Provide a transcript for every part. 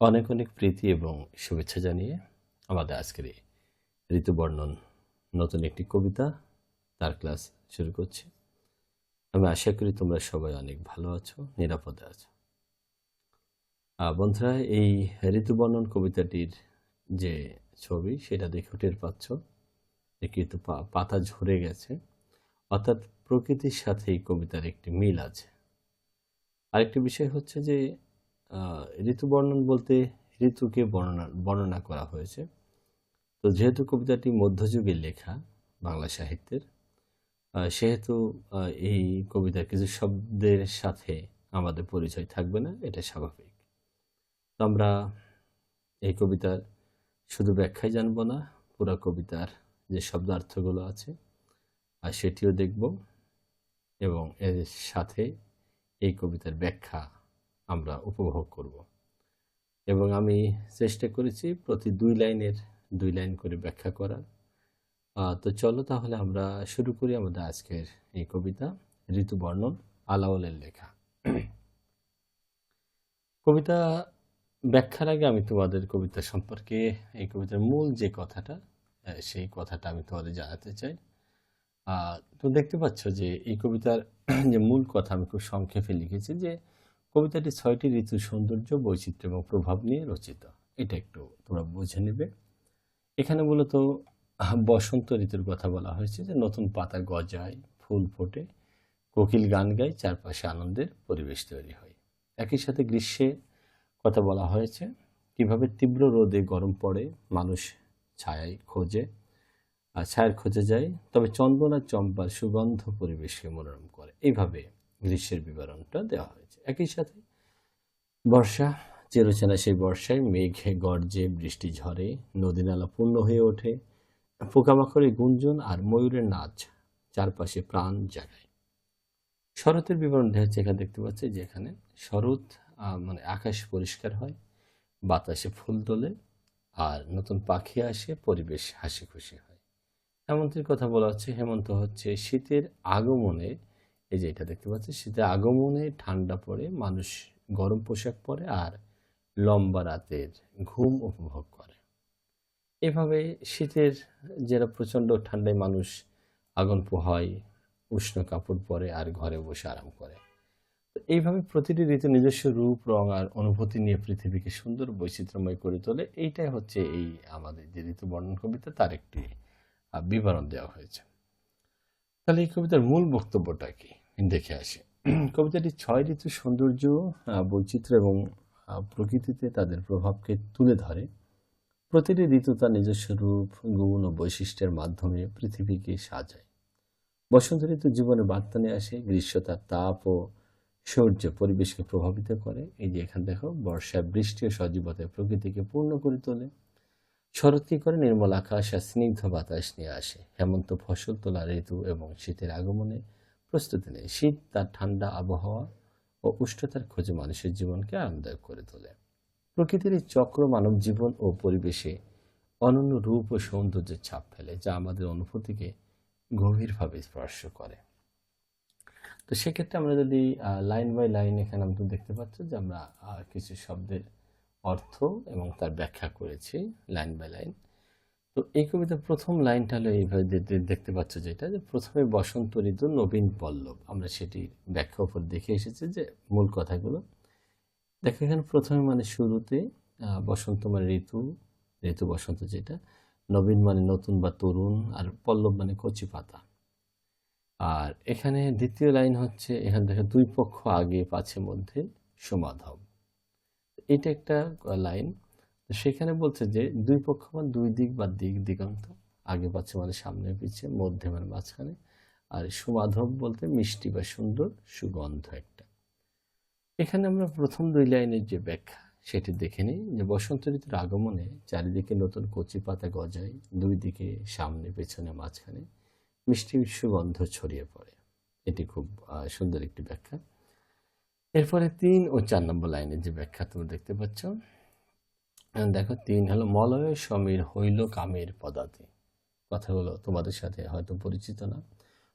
অনেক অনেক প্রীতি এবং শুভেচ্ছা জানিয়ে আমাদের আজকের এই ঋতুবর্ণন নতুন একটি কবিতা তার ক্লাস শুরু করছি। আমি আশা করি তোমরা সবাই অনেক ভালো আছো, নিরাপদে আছো। বন্ধুরা, এই ঋতুবর্ণন কবিতাটির যে ছবি, সেটা দেখে টের পাচ্ছ যে কিন্তু পাতা ঝরে গেছে। অর্থাৎ প্রকৃতির সাথে এই কবিতার একটি মিল আছে। আরেকটি বিষয় হচ্ছে যে আহ, ঋতুবর্ণন বলতে ঋতুকে বর্ণনা বর্ণনা করা হয়েছে। তো যেহেতু কবিতাটি মধ্যযুগে লেখা বাংলা সাহিত্যের সেহেতু এই কবিতার কিছু শব্দের সাথে আমাদের পরিচয় থাকবে না এটা স্বাভাবিক। তো আমরা এই কবিতার শুধু ব্যাখ্যাই জানব না পুরো কবিতার যে শব্দার্থগুলো আছে আর সেটিও দেখব এবং এর সাথে এই কবিতার ব্যাখ্যা আমরা উপভোগ করব। এবং আমি চেষ্টা করেছি প্রতি দুই লাইনের দুই লাইন করে ব্যাখ্যা করার। তো চলো তাহলে আমরা শুরু করি আমাদের আজকের এই কবিতা, ঋতুবর্ণন, আলাওলের লেখা। কবিতা ব্যাখ্যার আগে আমি তোমাদের কবিতা সম্পর্কে, এই কবিতার মূল যে কথাটা সেই কথাটা আমি তোমাদের জানাতে চাই। তো দেখতে পাচ্ছ যে এই কবিতার যে মূল কথা আমি খুব সংক্ষেপে লিখেছি যে কবিতাটি ছয়টি ঋতু, সৌন্দর্য, বৈচিত্র্য এবং প্রভাব নিয়ে রচিত। এটা একটু তোমরা বুঝে নেবে। এখানে মূলত বসন্ত ঋতুর কথা বলা হয়েছে যে নতুন পাতা গজায়, ফুল ফোটে, কোকিল গান গায়, চারপাশে আনন্দের পরিবেশ তৈরি হয়। একই সাথে গ্রীষ্মে কথা বলা হয়েছে, কীভাবে তীব্র রোদে গরম পড়ে, মানুষ ছায়ায় খোঁজে ছায়ার খোঁজে যায়, তবে চন্দন আর চম্পার সুগন্ধ পরিবেশকে মনোরম করে। এইভাবে গ্রীষ্মের বিবরণটা দেওয়া হয়েছে। একই সাথে বর্ষা, চিরচেনা সেই বর্ষায় মেঘে গর্জে, বৃষ্টি ঝরে, নদী নালা পূর্ণ হয়ে ওঠে পোকামাকড়ের গুঞ্জন আর ময়ূরের নাচ চারপাশে প্রাণ জাগায়। শরতের বিবরণ দেওয়া হচ্ছে এখানে দেখতে পাচ্ছি যে এখানে শরৎ মানে আকাশ পরিষ্কার হয়, বাতাসে ফুল তোলে আর নতুন পাখি আসে, পরিবেশ হাসি খুশি হয়। হেমন্তের কথা বলা হচ্ছে, হেমন্ত হচ্ছে শীতের আগমনে এই যে এটা দেখতে পাচ্ছি শীতের আগমনে ঠান্ডা পড়ে, মানুষ গরম পোশাক পরে আর লম্বা রাতের ঘুম উপভোগ করে। এভাবে শীতের যারা প্রচণ্ড ঠান্ডায় মানুষ আগুন পোহায়, উষ্ণ কাপড় পরে আর ঘরে বসে আরাম করে। এইভাবে প্রতিটি ঋতু নিজস্ব রূপ, রং আর অনুভূতি নিয়ে পৃথিবীকে সুন্দর বৈচিত্র্যময় করে তোলে। এইটাই হচ্ছে এই আমাদের যে ঋতু বর্ণন কবিতা তার একটি বিবরণ দেওয়া হয়েছে। তাহলে এই কবিতার মূল বক্তব্যটা কি? দেখে আসি। কবিতাটি ছয় ঋতু সৌন্দর্য বৈচিত্র্য এবং প্রকৃতিতে তাদের প্রভাবকে তুলে ধরে। প্রতিটি ঋতু তার নিজস্ব রূপ, গুণ ও বৈশিষ্ট্যের মাধ্যমে পৃথিবীকে সাজায়। বসন্ত ঋতু জীবনে বার্তা নিয়ে আসে, গ্রীষ্ম তার তাপ ও সৌর্য পরিবেশকে প্রভাবিত করে। এই যে এখানে দেখো বর্ষা বৃষ্টি ও সজীবতায় প্রকৃতিকে পূর্ণ করে তোলে। শরৎ কি করে নির্মল আকাশ আর স্নিগ্ধ বাতাস নিয়ে আসে। হেমন্ত ফসল তোলা ঋতু এবং শীতের আগমনে প্রস্তুতি নেয়। শীত তার ঠান্ডা আবহাওয়া ও উষ্ণতার খোঁজে মানুষের জীবনকে আরামদায়ক করে তোলে। প্রকৃতির এই চক্র মানব জীবন ও পরিবেশে অনন্য রূপ ও সৌন্দর্যের ছাপ ফেলে, যা আমাদের অনুভূতিকে গভীরভাবে স্পর্শ করে। তো সেক্ষেত্রে আমরা যদি লাইন বাই লাইন এখানে আমরা দেখতে পাচ্ছ যে আমরা কিছু শব্দের অর্থ এবং তার ব্যাখ্যা করেছি লাইন বাই লাইন। তো এই কবিতার প্রথম লাইনটা হলো এইভাবে দেখতে পাচ্ছ যেটা, যে প্রথমে বসন্ত ঋতু, নবীন পল্লব আমরা সেটির ব্যাখ্যা উপর দেখে এসেছি যে মূল কথাগুলো। দেখো এখানে প্রথমে মানে শুরুতে বসন্ত মানে ঋতু ঋতু বসন্ত যেটা, নবীন মানে নতুন বা তরুণ, আর পল্লব মানে কচি পাতা। আর এখানে দ্বিতীয় লাইন হচ্ছে, এখানে দেখো দুই পক্ষ আগে পাছে মধ্যে সমাধব। এটা একটা লাইন সেখানে বলছে যে দুই পক্ষ মানে দুই দিক বা দিক দিগন্ত, আগে পাচ্ছে মানে সামনে পিছিয়ে মধ্যে মানে মাঝখানে। আর সুমাধব বলতে মিষ্টি বা সুন্দর, সুগন্ধ একটা। এখানে আমরা প্রথম দুই লাইনের যে ব্যাখ্যা, সেটি দেখে নিই যে বসন্ত ঋতুর আগমনে চারিদিকে নতুন কচি পাতা গজায়, দুই দিকে সামনে, পেছনে, মাঝখানে মিষ্টি সুগন্ধ ছড়িয়ে পড়ে। এটি খুব সুন্দর একটি ব্যাখ্যা। এরপরে তিন ও চার নম্বর লাইনের যে ব্যাখ্যা তুমি দেখতে পাচ্ছ দেখো, তিন হলো মলয়, সমীর হইল কামের পদাতে। কথাগুলো তোমাদের সাথে হয়তো পরিচিত না।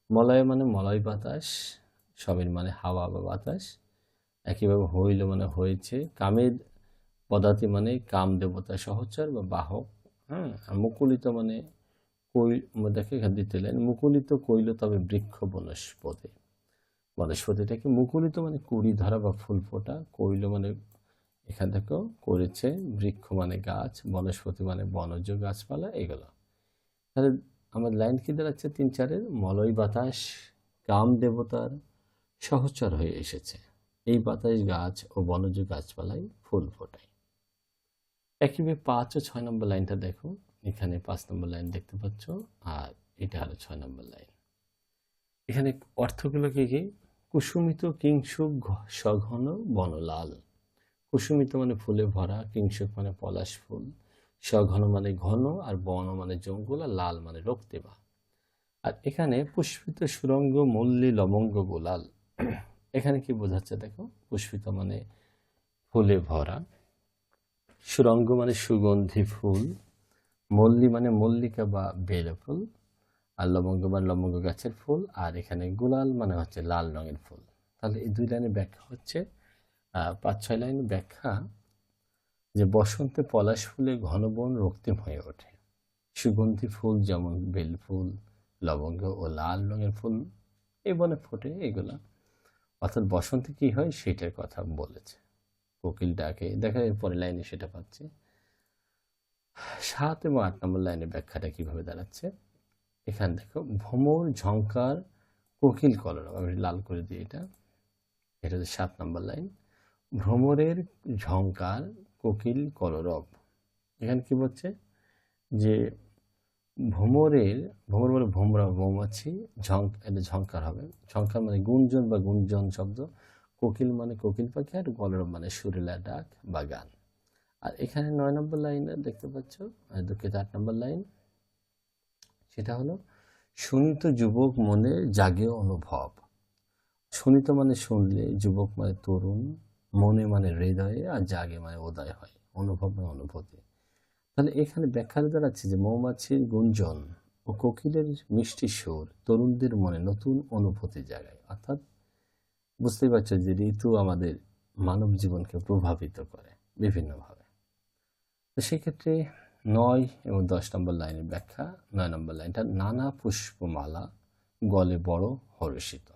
মলয় মানে মলয় বাতাস, সমীর মানে হাওয়া বা বাতাস। একইভাবে হইল মানে হয়েছে কামের পদাতি মানে কাম দেবতা সহচর বা বাহক। হ্যাঁ মুকুলিত মানে কই দেখে দিতে লাইন মুকুলিত কইল তবে বৃক্ষ বনস্পতি। বনস্পতিটাকে মুকুলিত মানে কুড়ি ধরা বা ফুল ফোটা কইল মানে এখান থেকেও করেছে, বৃক্ষ মানে গাছ, বনস্পতি মানে বনজ গাছপালা, এগুলো। তাহলে আমার লাইন কি দাঁড়াচ্ছে? তিন চারের, মলয় বাতাস কাম দেবতার সহচর হয়ে এসেছে। এই বাতাস গাছ ও বনজ গাছপালায় ফুল ফোটায়। একইভাবে পাঁচ ও ছয় নম্বর লাইনটা দেখো। এখানে পাঁচ নম্বর লাইন দেখতে পাচ্ছ, আর এটা হলো ছয় নম্বর লাইন। এখানে অর্থগুলো কি কি? কুসুমিত কিংসুক সঘন বনলাল। কুসুমিত মানে ফুলে ভরা, কিংসুক মানে পলাশ ফুল। সঘন মানে ঘন আর বন মানে জঙ্গল আর লাল মানে রক্তিবা আর এখানে পুষ্পিত সুরঙ্গ, মল্লী, লবঙ্গ, গোলাল। এখানে কি বোঝাচ্ছে দেখো? পুষ্পিত মানে ফুলে ভরা। সুরঙ্গ মানে সুগন্ধি ফুল। মল্লী মানে মল্লিকা বা বেল ফুল। আর লবঙ্গ মানে লবঙ্গ গাছের ফুল, আর এখানে গুলাল মানে হচ্ছে লাল রঙের ফুল। তাহলে এই দুই লাইনের ব্যাখ্যা হচ্ছে পাঁচ ছয় লাইনের ব্যাখ্যা যে বসন্তে পলাশ ফুলে ঘন বন রক্তিম হয়ে ওঠে। সুগন্ধি ফুল যেমন বেল ফুল, লবঙ্গ ও লাল রঙের ফুল, এই বনে ফোটে এগুলা। অর্থাৎ বসন্তে কি হয় সেটার কথা বলেছে। কোকিল ডাকে, দেখা যায় পরের লাইনে সেটা পাচ্ছি। সাত এবং আট নম্বর লাইনের ব্যাখ্যাটা কীভাবে দাঁড়াচ্ছে? এখানে দেখো ভ্রমর ঝঙ্কার কোকিল কলরব, আমি লাল করে দিই এটা। এটা হচ্ছে সাত নম্বর লাইন। ভ্রমরের ঝঙ্কার কোকিল কলরব। এখানে কি বলছে? যে ভ্রমরের ভ্রমর বলে ভোমরা মৌমাছি ঝঙ্ক এটা ঝঙ্কার হবে। ঝঙ্কার মানে গুঞ্জন বা গুঞ্জন শব্দ। কোকিল মানে কোকিল পাখি আর কলরব মানে সুরেলা ডাক বা গান। আর এখানে নয় নম্বর লাইনে দেখতে পাচ্ছ, দুঃখিত, আট নম্বর লাইন। সেটা হলো, শুনিত যুবক মনে জাগে অনুভব। শুনিত মানে শুনলে, যুবক মানে তরুণ, মনে মানে হৃদয়ে, আর জাগে মানে উদয় হয়, অনুভব মানে অনুভূতি। তাহলে এখানে ব্যাখ্যা দাঁড়াচ্ছে যে মৌমাছির গুঞ্জন ও কোকিলের মিষ্টি সুর তরুণদের মনে নতুন অনুভূতি জাগায়। অর্থাৎ বুঝতেই পারছ যে ঋতু আমাদের মানব জীবনকে প্রভাবিত করে, বিভিন্নভাবে। তো সেক্ষেত্রে নয় এবং দশ নম্বর লাইনের ব্যাখ্যা, নয় নম্বর লাইনটা, নানা পুষ্পমালা, গলে বড় হর্ষিত।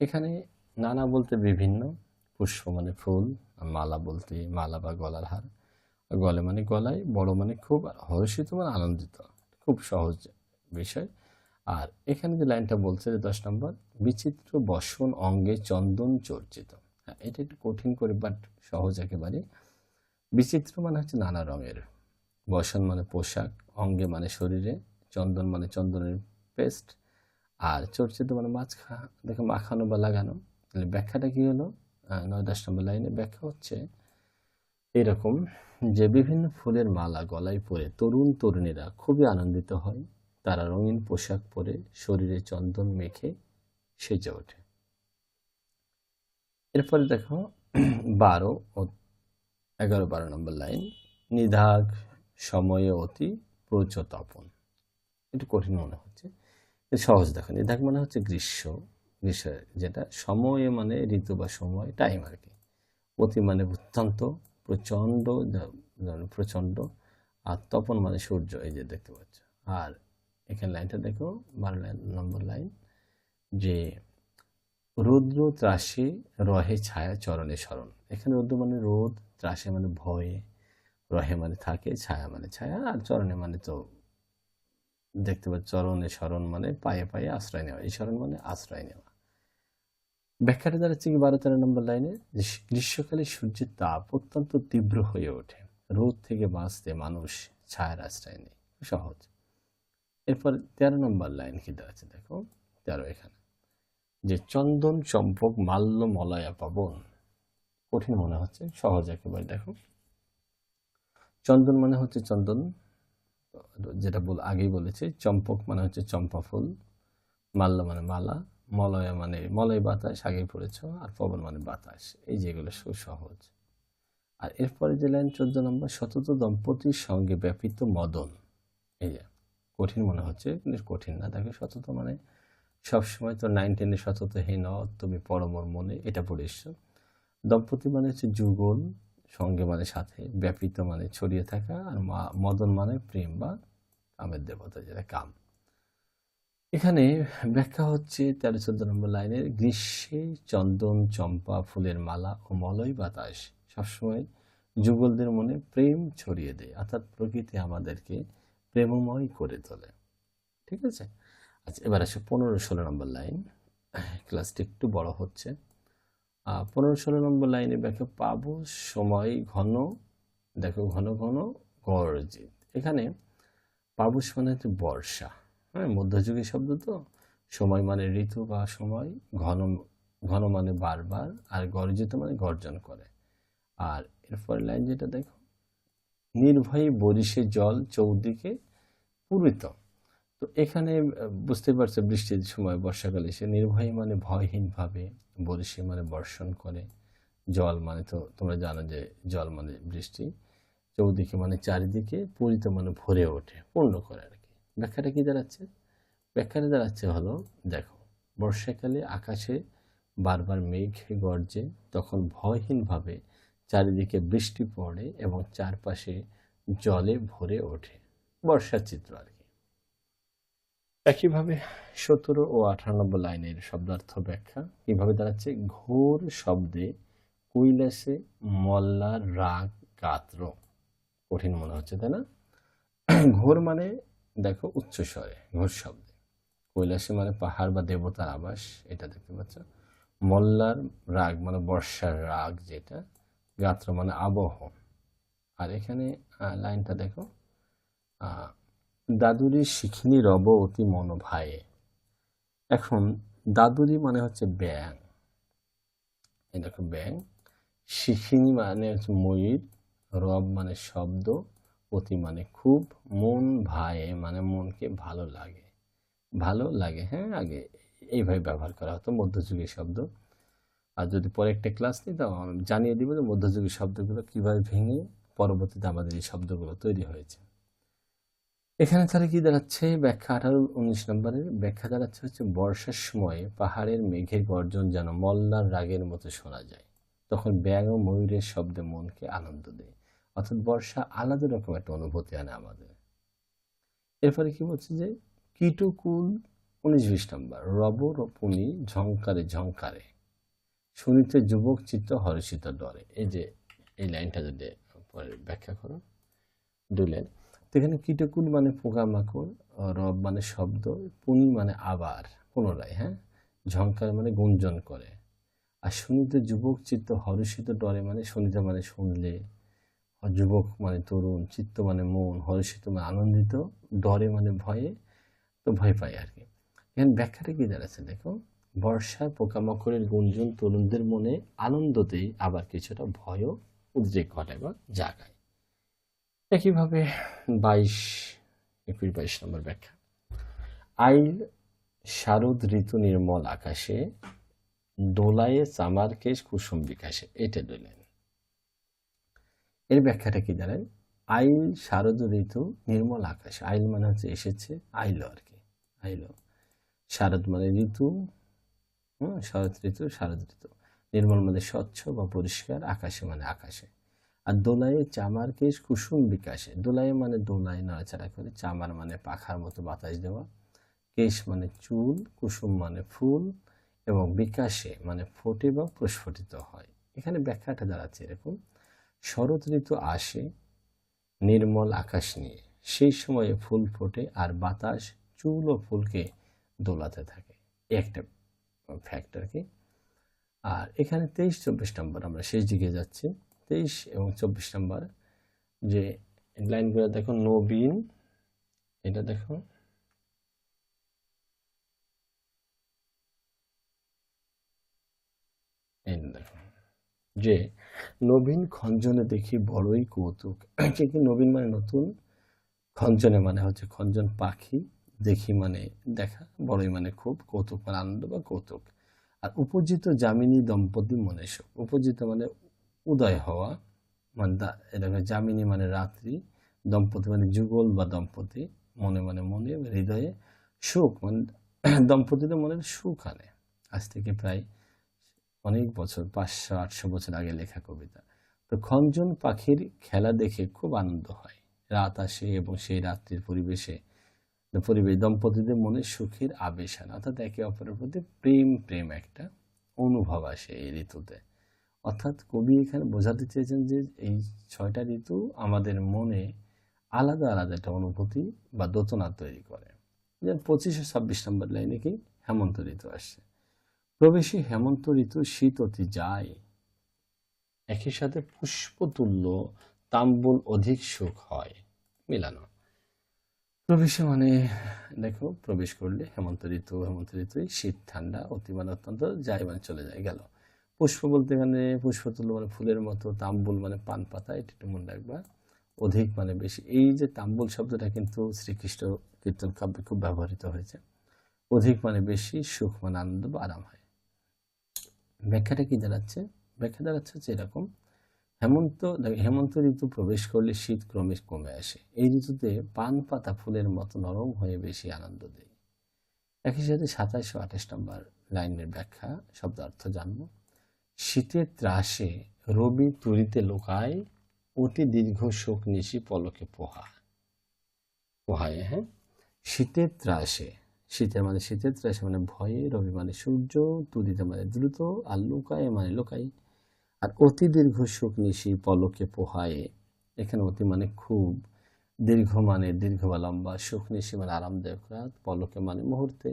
এখানে নানা বলতে বিভিন্ন, পুষ্প মানে ফুল মালা বলতে মালা বা গলার হার। গলে মানে গলায়, বড় মানে খুব হর্ষিত মানে আনন্দিত। খুব সহজ বিষয়। আর এখানে যে লাইনটা বলছে যে দশ নম্বর, বিচিত্র বসন অঙ্গে চন্দন চর্চিত। হ্যাঁ এটা একটু কঠিন করে বাট সহজ একেবারে। বিচিত্র মানে হচ্ছে নানা রঙের বসন মানে পোশাক, অঙ্গে মানে শরীরে, চন্দন মানে চন্দনের পেস্ট, আর চর্চিত মানে মাছ খা দেখে মাখানো বা লাগানো। তাহলে ব্যাখ্যাটা কী হলো? নয় দশ নম্বর লাইনে ব্যাখ্যা হচ্ছে এরকম, যে বিভিন্ন ফুলের মালা গলায় পরে তরুণ তরুণীরা খুবই আনন্দিত হয়। তারা রঙিন পোশাক পরে শরীরে চন্দন মেখে সেজে ওঠে। এরপরে দেখো, বারো ও এগারো, বারো নম্বর লাইন নিধাগ সময়ে অতি প্রচতপন একটু কঠিন মনে হচ্ছে। সহজ দেখো নিধাগ মানে হচ্ছে গ্রীষ্ম। গ্রীষ্ম যেটা সময়ে মানে ঋতু বা সময় টাইম আর কি। অতি মানে অত্যন্ত প্রচণ্ড প্রচণ্ড আর তপন মানে সূর্য এই যে দেখতে পাচ্ছ। আর এখানে লাইনটা দেখো, বারো লাইন, নম্বর লাইন, যে রৌদ্র ত্রাসে রহে ছায়া চরণে স্মরণ এখানে রৌদ্র মানে রোদ, ত্রাসে মানে ভয়ে রহে মানে থাকে, ছায়া মানে ছায়া, আর চরণে মানে তো দেখতে পাচ্ছ চরণে স্মরণ মানে পায়ে পায়ে আশ্রয় নেওয়া। এই স্মরণ মানে আশ্রয় নেওয়া। ব্যাখ্যাটা দাঁড়াচ্ছে কি, বারো তেরো নম্বর লাইনে গ্রীষ্মকালে সূর্যের তাপ অত্যন্ত তীব্র হয়ে ওঠে। রোদ থেকে বাঁচতে মানুষ ছায়ার আশ্রয় নেই সহজ। এরপর তেরো নম্বর লাইন কি দাঁড়াচ্ছে দেখো। তেরো এখানে। যে চন্দন চম্পক মাল্য মলয়া পাবন। কঠিন মনে হচ্ছে, সহজ একেবারে, দেখো। চন্দন মানে হচ্ছে চন্দন, যেটা বল, আগেই বলেছি, চম্পক মানে হচ্ছে চম্পা ফুল মাল্য মানে মালা, মলয়া মানে মলয় বাতাস, আগেই পড়েছ, আর পবন মানে বাতাস, এই যেগুলো সুসহজ আর এরপরে যে লাইন চোদ্দ নম্বর, সতত দম্পতির সঙ্গে ব্যাপিত মদন, এই যে, কঠিন মনে হচ্ছে কঠিন না, দেখো সতত মানে সবসময় তো নাইন টেনে সতত হীন তুমি পরমর মনে, এটা পড়ে এসছো। দম্পতি মানে হচ্ছে যুগল সঙ্গে মানে সাথে ব্যাপিত মানে ছড়িয়ে থাকা আর মদন মানে প্রেম বা কামের দেবতা যেটা কাম। এখানে ব্যাখ্যা হচ্ছে তেরো চোদ্দ নম্বর লাইনের গ্রীষ্মে চন্দন, চম্পা, ফুলের মালা ও মলয় বাতাস সবসময় যুগলদের মনে প্রেম ছড়িয়ে দেয়, অর্থাৎ প্রকৃতি আমাদেরকে প্রেমময় করে তোলে। ঠিক আছে? আচ্ছা এবার আসে পনেরো ষোলো নম্বর লাইন। ক্লাসটি একটু বড় হচ্ছে। পনেরো ষোলো নম্বর লাইনে ব্যাখ্যা পাবো সময় ঘন, দেখো ঘন ঘন গর্জিত। এখানে পাবুস মানে হচ্ছে বর্ষা। হ্যাঁ মধ্যযুগীয় শব্দ তো। সময় মানে ঋতু বা সময়, ঘন ঘন মানে বারবার, আর গর্জিত মানে গর্জন করে। আর এরপর লাইন যেটা দেখো, নির্ভয়ী বরিশে জল চৌদিকে পূরিত। তো এখানে বুঝতে পারছ বৃষ্টির সময় বর্ষাকালে সে নির্ভয়ী মানে ভয়হীনভাবে বরিশে মানে বর্ষণ করে। জল মানে তো তোমরা জানো যে জল মানে বৃষ্টি। চৌদিকে মানে চারিদিকে পূরিত মানে ভরে ওঠে, পূর্ণ করে আর কি। ব্যাখ্যাটা কি দাঁড়াচ্ছে? ব্যাখ্যাটা দাঁড়াচ্ছে হলো, দেখো, বর্ষাকালে আকাশে বারবার মেঘ গর্জে, তখন ভয়হীনভাবে চারিদিকে বৃষ্টি পড়ে এবং চারপাশে জলে ভরে ওঠে। বর্ষার চিত্র আর কি। একইভাবে সতেরো ও আঠারো নম্বর লাইনের শব্দার্থ ব্যাখ্যা কীভাবে দাঁড়াচ্ছে? ঘোর শব্দে কৈলাসে মল্লার রাগ গাত্র। কঠিন মনে হচ্ছে, তাই না? ঘোর মানে দেখো উচ্চস্বরে ঘোর শব্দে। কৈলাসে মানে পাহাড় বা দেবতার আবাস, এটা দেখতে পাচ্ছ। মল্লার রাগ মানে বর্ষার রাগ যেটা, গাত্র মানে আবহ। আর এখানে লাইনটা দেখো দাদুরি শিখিনি রব অতি মনোভায়ে। এখন, দাদুরি মানে হচ্ছে ব্যাং এই দেখো ব্যাং শিখিনি মানে হচ্ছে ময়ূর, রব মানে শব্দ, অতি মানে খুব, মন ভায়ে মানে মনকে ভালো লাগে। ভালো লাগে হ্যাঁ আগে এইভাবে ব্যবহার করা হতো, মধ্যযুগীয় শব্দ। আর যদি পরে একটা ক্লাস নিই, তো জানিয়ে দিব যে মধ্যযুগীয় শব্দগুলো কীভাবে ভেঙে পরবর্তীতে আমাদের এই শব্দগুলো তৈরি হয়েছে। এখানে তাহলে কি দাঁড়াচ্ছে? ব্যাখ্যা আঠারো, উনিশ নম্বরের ব্যাখ্যা দাঁড়াচ্ছে হচ্ছে বর্ষার সময় পাহাড়ের মেঘের গর্জন যেন মল্লার রাগের মতো শোনা যায়। তখন ব্যাং ও ময়ূরের শব্দে মনকে আনন্দ দেয়। অর্থাৎ বর্ষা আলাদা রকম একটা অনুভূতি আনে আমাদের। এরপরে কি বলছে যে কীটকুল উনিশ বিশ নম্বর, রব রপুনি ঝংকারে ঝংকারে। শুনিতে যুবক চিত্ত হর্ষিত ডরে। এই যে, এই লাইনটা যদি ব্যাখ্যা করো। দুই লাইন। তো এখানে কীটকুল মানে পোকামাকড় রব মানে শব্দ পুনি মানে আবার, পুনরায় হ্যাঁ? ঝংকার মানে গুঞ্জন করে। আর শুনিতে যুবক চিত্ত হর্ষিত ডরে মানে শুনিতে মানে শুনলে। যুবক মানে তরুণ, চিত্ত মানে মন, হর্ষিত মানে আনন্দিত, ডরে মানে ভয়ে, তো ভয় পায় আর কি। এখানে ব্যাখ্যাটা কি দাঁড়াচ্ছে দেখো? বর্ষার পোকামাকড়ের গুঞ্জন তরুণদের মনে আনন্দতেই আবার কিছুটা ভয়ও উদ্রেক ঘটায় বা জাগায়। একইভাবে বাইশ একুশ বাইশ নম্বর ব্যাখ্যা। আইল শারদ ঋতু নির্মল আকাশে, দোলায়ে চামার কেশ কুসুম বিকাশে, এটা দিলেন এর ব্যাখ্যাটা কি জানেন? আইল শারদ ঋতু নির্মল আকাশ, আইল মানে হচ্ছে এসেছে, আইলো আর কি, আইলো। শারদ মানে ঋতু, হুম শরৎ ঋতু, শারদ ঋতু। নির্মল মানে স্বচ্ছ বা পরিষ্কার, আকাশে মানে আকাশে। আর দোলায়ে চামার কেশ কুসুম বিকাশে? দোলায়ে মানে দোলায় নাড়াচাড়া করে, চামার মানে পাখার মতো বাতাস দেওয়া। কেশ মানে চুল, কুসুম মানে ফুল এবং বিকাশে মানে ফোটে বা প্রস্ফুটিত হয়। এখানে ব্যাখ্যাটা দাঁড়াচ্ছে এরকম। শরৎ ঋতু আসে নির্মল আকাশ নিয়ে। সেই সময়ে ফুল ফোটে আর বাতাস চুল ও ফুলকে দোলাতে থাকে। একটা ফ্যাক্টরকে আর এখানে তেইশ চব্বিশ নম্বর, আমরা শেষ দিকে যাচ্ছি। তেইশ এবং চব্বিশ নম্বর। যে লাইনগুলো দেখো, নবীন, এটা দেখো। এই দেখো, যে নবীন খঞ্জনে দেখি বড়ই কৌতুক। কিন্তু নবীন মানে নতুন? খঞ্জনে মানে হচ্ছে খঞ্জন পাখি। দেখি মানে দেখা, বড়ই মানে খুব কৌতুক মানে আনন্দ বা কৌতুক। আর উপজিত যামিনী দম্পতি মনে সুখ উপজিত মানে উদয় হওয়া মানে এটাকে যামিনী মানে রাত্রি, দম্পতি মানে যুগল বা দম্পতি, মনে মানে মনে, হৃদয়ে সুখ মানে দম্পতিতে মনে সুখ আনে। আজ থেকে প্রায় অনেক বছর, পাঁচশো, আটশো বছর আগে লেখা কবিতা। তো খঞ্জন পাখির খেলা দেখে খুব আনন্দ হয়। রাত আসে এবং সেই রাত্রির পরিবেশে, পরিবেশ, দম্পতিদের মনে সুখের আবেশ আনে। অর্থাৎ একে অপরের প্রতি প্রেম প্রেম একটা অনুভব আসে এই ঋতুতে। অর্থাৎ কবি এখানে বোঝাতে চেয়েছেন যে এই ছয়টা ঋতু আমাদের মনে আলাদা আলাদা একটা অনুভূতি বা দোতনা তৈরি করে। যেমন পঁচিশ ছাব্বিশ নম্বর লাইনে কি? হেমন্ত ঋতু আসছে। প্রবেশী হেমন্ত ঋতু শীত অতি যায়। একই সাথে পুষ্পতুল্য, তাম্বুল অধিক সুখ হয়। মিলানো। প্রবেশে মানে দেখো, প্রবেশ করলে হেমন্ত ঋতু, হেমন্ত ঋতুই শীত, ঠান্ডা অতি মানে অত্যন্ত যায় মানে চলে যায়, গেল। পুষ্প বলতে এখানে পুষ্পতুল্য মানে ফুলের মতো তাম্বুল মানে পান পাতা এটা একটু মনে রাখবা। অধিক মানে বেশি এই যে তাম্বুল শব্দটা কিন্তু শ্রীকৃষ্ণ কীর্তন কাব্যে খুব ব্যবহৃত হয়েছে। অধিক মানে বেশি সুখ মানে আনন্দ বা আরাম হয়। ব্যাখ্যাটা কি দাঁড়াচ্ছে ব্যাখ্যা দাঁড়াচ্ছে হচ্ছে এরকম হেমন্ত দেখো, হেমন্ত ঋতু প্রবেশ করলে শীত ক্রমে কমে আসে। এই ঋতুতে পান পাতা ফুলের মতো নরম হয়ে বেশি আনন্দ দেয়। একই সাথে সাতাশ ও আঠাশ নম্বর লাইনের ব্যাখ্যা শব্দার্থ জানব। শীতের ত্রাসে রবি তুরিতে লোকায় অতি দীর্ঘ শোক নিশি পলকে পোহা। পোহায় হ্যাঁ? শীতের ত্রাসে, শীতের মানে শীতের ত্রাসে মানে ভয়ে রবি মানে সূর্য তুরিতে মানে দ্রুত, আর লোকায় মানে লোকাই। আর অতি দীর্ঘ শোক নিশি পলকে পোহায়ে, এখানে অতি মানে খুব দীর্ঘ মানে দীর্ঘ বা লম্বা সুখ নিশি মানে আরামদায়ক রাত, পলকে মানে মুহূর্তে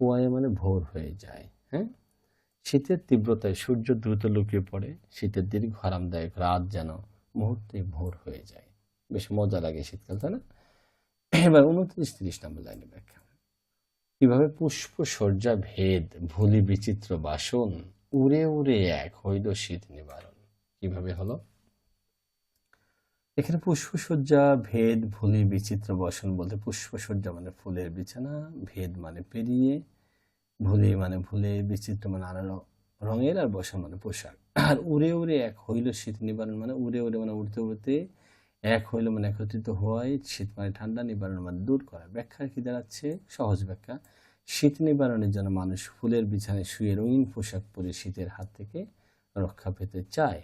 পোয়ায়ে মানে ভোর হয়ে যায় হ্যাঁ? শীতের তীব্রতায় সূর্য দ্রুত লুকিয়ে পড়ে, শীতের দীর্ঘ আরামদায়ক রাত যেন মুহূর্তে ভোর হয়ে যায়। বেশ মজা লাগে শীতকাল, তাই না? এবার উনত্রিশ, তিরিশ নম্বর লাইনে ব্যাখ্যা। কীভাবে পুষ্প সজ্জা ভেদ, ভুলি, বিচিত্র বাসন উড়ে উড়ে এক হইল শীত নিবারণ। কীভাবে হলো? এখানে পুষ্পসজ্জা ভেদ, ভুলি, বিচিত্র বসন বলতে পুষ্পসজ্জা মানে ফুলের বিছানা, ভেদ মানে পেরিয়ে ভুলি মানে ভুলে বিচিত্র মানে নানা রঙের আর বসন মানে পোশাক। আর উড়ে উড়ে এক হইল শীত নিবারণ মানে উড়ে উড়ে মানে উড়তে উড়তে এক হইল মানে একত্রিত হওয়ায় শীত মানে ঠান্ডা নিবারণ মানে দূর করা। ব্যাখ্যা কি দাঁড়াচ্ছে? সহজ ব্যাখ্যা। শীত নিবারণের জন্য মানুষ ফুলের বিছানায় শুয়ে রঙিন পোশাক পরে শীতের হাত থেকে রক্ষা পেতে চায়।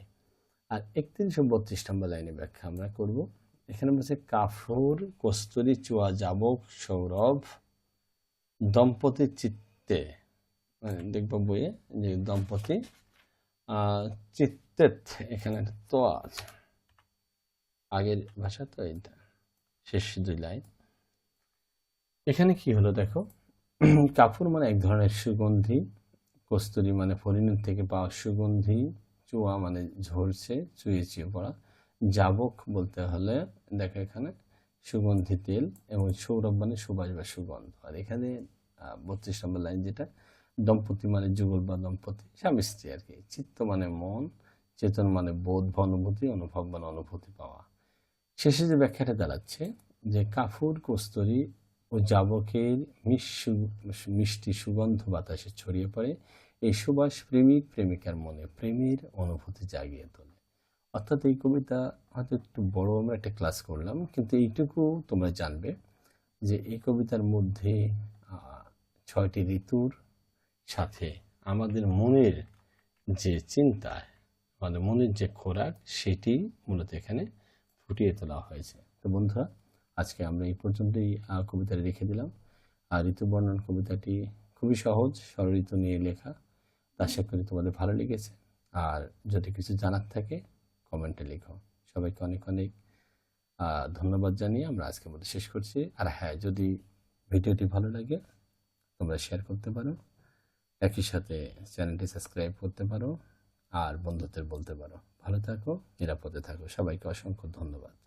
আর একত্রিশশো বত্রিশ নম্বর লাইনে ব্যাখ্যা আমরা করব। এখানে বলছে কাফর কস্তুরি, চুয়া যাবক সৌরভ, দম্পতির চিত্তে মানে দেখব বইয়ে যে দম্পতি আহ, চিত্তেত এখানে তো আছে। আগের ভাষা তো এইটা শেষ দুই লাইন। এখানে কি হলো দেখো? কাপুর মানে এক ধরনের সুগন্ধি কস্তুরি মানে ফরিনের থেকে পাওয়া সুগন্ধি চুয়া মানে ঝরছে চুয়ে চুয়ে পড়া। জাবক বলতে হলে দেখো এখানে সুগন্ধি তেল এবং সৌরভ মানে সুবাস বা সুগন্ধ। আর এখানে বত্রিশ নম্বর লাইন যেটা, দম্পতি মানে যুগল বা দম্পতি, স্বামী স্ত্রী আর কি। চিত্ত মানে মন, চেতন মানে বোধ বা অনুভূতি, অনুভব মানে অনুভূতি পাওয়া। শেষে যে ব্যাখ্যাটা দাঁড়াচ্ছে, যে কাফুর, কস্তুরী ও জাবকের মিশ- মিষ্টি সুগন্ধ বাতাসে ছড়িয়ে পড়ে, এই সুবাস প্রেমিক প্রেমিকার মনে, প্রেমের অনুভূতি জাগিয়ে তোলে। অর্থাৎ এই কবিতা হয়তো একটু বড়, আমরা একটা ক্লাস করলাম, কিন্তু এইটুকু তোমরা জানবে যে এই কবিতার মধ্যে ছয়টি ঋতুর সাথে আমাদের মনের যে চিন্তা, আমাদের মনের যে খোরাক, সেটি মূলত এখানে ফুটিয়ে তোলা হয়েছে। তো বন্ধুরা, আজকে আমরা এই পর্যন্তই কবিতাটি রেখে দিলাম। আর ঋতু বর্ণন কবিতাটি খুবই সহজ ঋতু নিয়ে লেখা। আশা করি তোমাদের ভালো লেগেছে। আর যদি কিছু জানার থাকে, কমেন্টে লিখো। সবাইকে অনেক অনেক ধন্যবাদ জানিয়ে আমরা আজকের মতো শেষ করছি। আর হ্যাঁ যদি ভিডিওটি ভালো লাগে তোমরা শেয়ার করতে পারো। একই সাথে চ্যানেলটি সাবস্ক্রাইব করতে পারো। আর বন্ধুদের বলতে পারো। ভালো থাকো, নিরাপদে থাকো। সবাইকে অসংখ্য ধন্যবাদ।